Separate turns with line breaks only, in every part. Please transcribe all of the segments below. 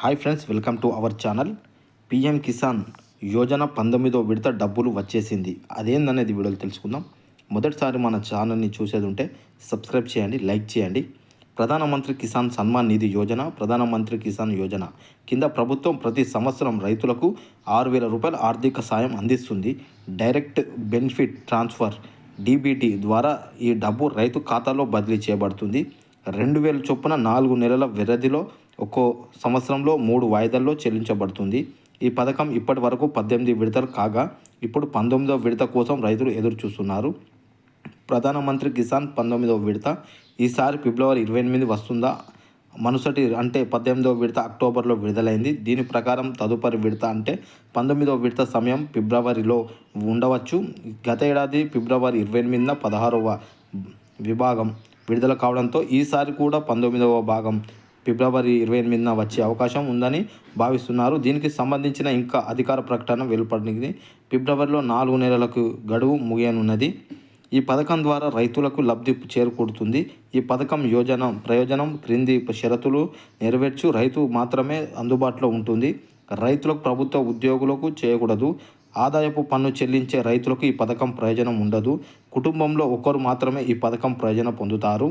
Hi friends welcome to our channel. PM Kisan Yojana పంతొమ్మిదో విడత డబ్బులు వచ్చేసింది. అదేందనేది వీడియోలో తెలుసుకుందాం. మొదటిసారి మన ఛానల్ని చూసేది ఉంటే సబ్స్క్రైబ్ చేయండి లైక్ చేయండి. ప్రధానమంత్రి కిసాన్ సన్మాన్ నిధి యోజన ప్రధానమంత్రి కిసాన్ యోజన. కింద ప్రభుత్వం ప్రతి సంవత్సరం రైతులకు ఆరు వేల రూపాయల ఆర్థిక సాయం అందిస్తుంది. డైరెక్ట్ బెనిఫిట్ ట్రాన్స్ఫర్ డీబీటీ ద్వారా ఈ డబ్బు రైతు ఖాతాలో బదిలీ చేయబడుతుంది. రెండు వేల చొప్పున నాలుగు నెలల వ్యవధిలో ఒక్కో సంవత్సరంలో మూడు వాయిదాల్లో చెల్లించబడుతుంది. ఈ పథకం ఇప్పటి వరకు పద్దెనిమిది విడతలు కాగా ఇప్పుడు పంతొమ్మిదవ విడత కోసం రైతులు ఎదురు చూస్తున్నారు ప్రధానమంత్రి కిసాన్ పంతొమ్మిదవ విడత. ఈసారి ఫిబ్రవరి ఇరవై ఎనిమిది వస్తుందా? మనుసటి అంటే పద్దెనిమిదవ విడత అక్టోబర్లో విడుదలైంది. దీని ప్రకారం తదుపరి విడత అంటే పంతొమ్మిదవ విడత సమయం ఫిబ్రవరిలో ఉండవచ్చు. గత ఏడాది ఫిబ్రవరి ఇరవై ఎనిమిదిన పదహారవ విభాగం విడుదల కావడంతో ఈసారి కూడా పంతొమ్మిదవ భాగం ఫిబ్రవరి ఇరవై ఎనిమిదిన వచ్చే అవకాశం ఉందని భావిస్తున్నారు. దీనికి సంబంధించిన ఇంకా అధికార ప్రకటన వెలువడింది ఫిబ్రవరిలో నాలుగు నెలలకు గడువు ముగియనున్నది. ఈ పథకం ద్వారా రైతులకు లబ్ధి చేరుకూరుతుంది ఈ పథకం యోజన ప్రయోజనం క్రింది షరతులు నెరవేర్చు రైతు మాత్రమే అందుబాటులో ఉంటుంది. రైతులకు ప్రభుత్వ ఉద్యోగులకు చేయకూడదు. ఆదాయపు పన్ను చెల్లించే రైతులకు ఈ పథకం ప్రయోజనం ఉండదు. కుటుంబంలో ఒకరు మాత్రమే ఈ పథకం ప్రయోజనం పొందుతారు.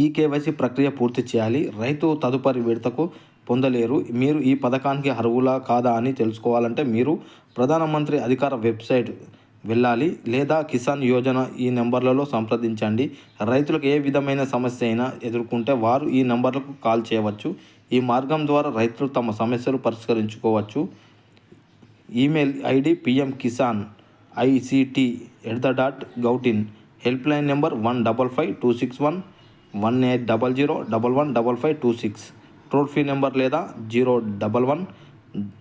ఈ కేవైసీ ప్రక్రియ పూర్తి చేయాలి. రైతు తదుపరి విడతకు పొందలేరు. మీరు ఈ పథకానికి అర్హులా కాదా అని తెలుసుకోవాలంటే మీరు ప్రధానమంత్రి అధికార వెబ్సైట్ వెళ్ళాలి లేదా కిసాన్ యోజన ఈ నెంబర్లలో సంప్రదించండి. రైతులకు ఏ విధమైన సమస్య అయినా ఎదుర్కొంటే వారు ఈ నెంబర్లకు కాల్ చేయవచ్చు. ఈ మార్గం ద్వారా రైతులు తమ సమస్యలు పరిష్కరించుకోవచ్చు. Email ID PM Kisan ICT at the dot గౌటిన్ helpline number one double five two six one one eight double zero double one double five two six toll free number లేదా zero double one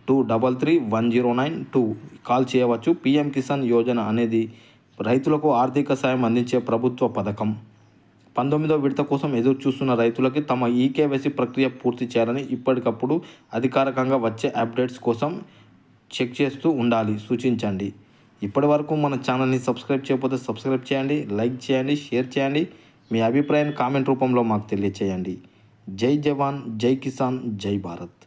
two double three one zero nine two call చేయవచ్చు. PM Kisan Yojana అనేది రైతులకు ఆర్థిక సాయం అందించే ప్రభుత్వ పథకం. పంతొమ్మిదో విడత కోసం ఎదురు చూస్తున్న రైతులకి తమ ఈకేవైసీ ప్రక్రియ పూర్తి చేయాలని ఇప్పటికప్పుడు అధికారికంగా వచ్చే అప్డేట్స్ కోసం చెక్ చేస్తూ ఉండాలి. సూచించండి. ఇప్పటి వరకు మన ఛానల్ని సబ్స్క్రైబ్ చేయకపోతే సబ్స్క్రైబ్ చేయండి లైక్ చేయండి షేర్ చేయండి. మీ అభిప్రాయాన్ని కామెంట్ రూపంలో మాకు తెలియచేయండి. జై జవాన్ జై కిసాన్ జై భారత్.